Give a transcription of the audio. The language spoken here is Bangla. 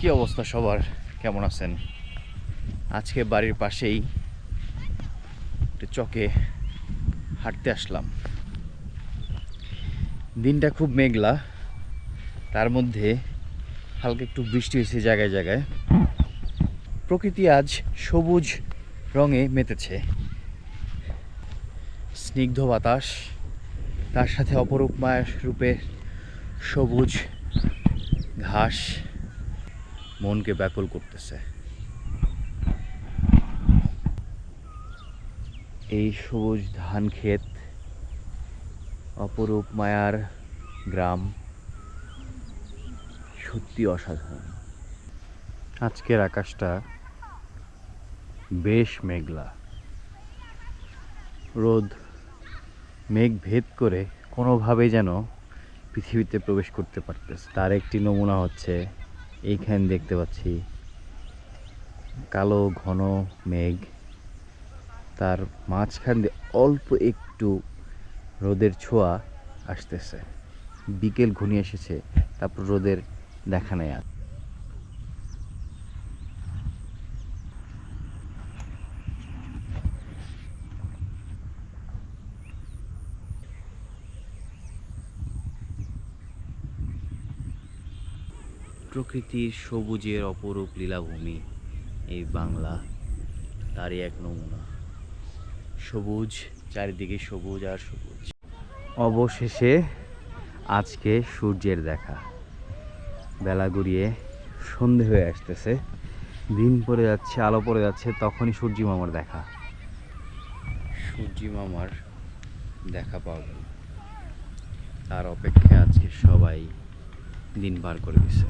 কি অবস্থা সবার? কেমন আছেন? আজকে বাড়ির পাশেই চকে হাঁটতে আসলাম। দিনটা খুব মেঘলা, তার মধ্যে হালকা একটু বৃষ্টি হয়েছে জায়গায় জায়গায়। প্রকৃতি আজ সবুজ রঙে মেতেছে। স্নিগ্ধ বাতাস, তার সাথে অপরূপ মায়ের রূপে সবুজ ঘাস মনকে ব্যাকুল করতেছে। এই সবুজ ধান ক্ষেত, অপরূপ মায়ার গ্রাম সত্যি অসাধারণ। আজকের আকাশটা বেশ মেঘলা। রোদ, মেঘ ভেদ করে কোনোভাবে যেন পৃথিবীতে প্রবেশ করতে পারতেছে তার একটি নমুনা হচ্ছে এইখানে দেখতে পাচ্ছি কালো, ঘন মেঘ। তার মাঝখান দিয়ে অল্প একটু রোদের ছোঁয়া আসতেছে। বিকেল ঘনিয়ে এসেছে, তারপর রোদের দেখা নেই আর। প্রকৃতির সবুজের অপরূপ লীলাভূমি এই বাংলা, তারই এক নমুনা। সবুজ, চারিদিকে সবুজ আর সবুজ। অবশেষে আজকে সূর্যের দেখা। বেলা গড়িয়ে সন্ধে হয়ে আসতেছে। দিন পড়ে যাচ্ছে, আলো পড়ে যাচ্ছে, তখনই সূর্যি মামার দেখা। সূর্যি মামার দেখা পাবেন তার অপেক্ষায় আজকে সবাই। দিন বার করে দিছে।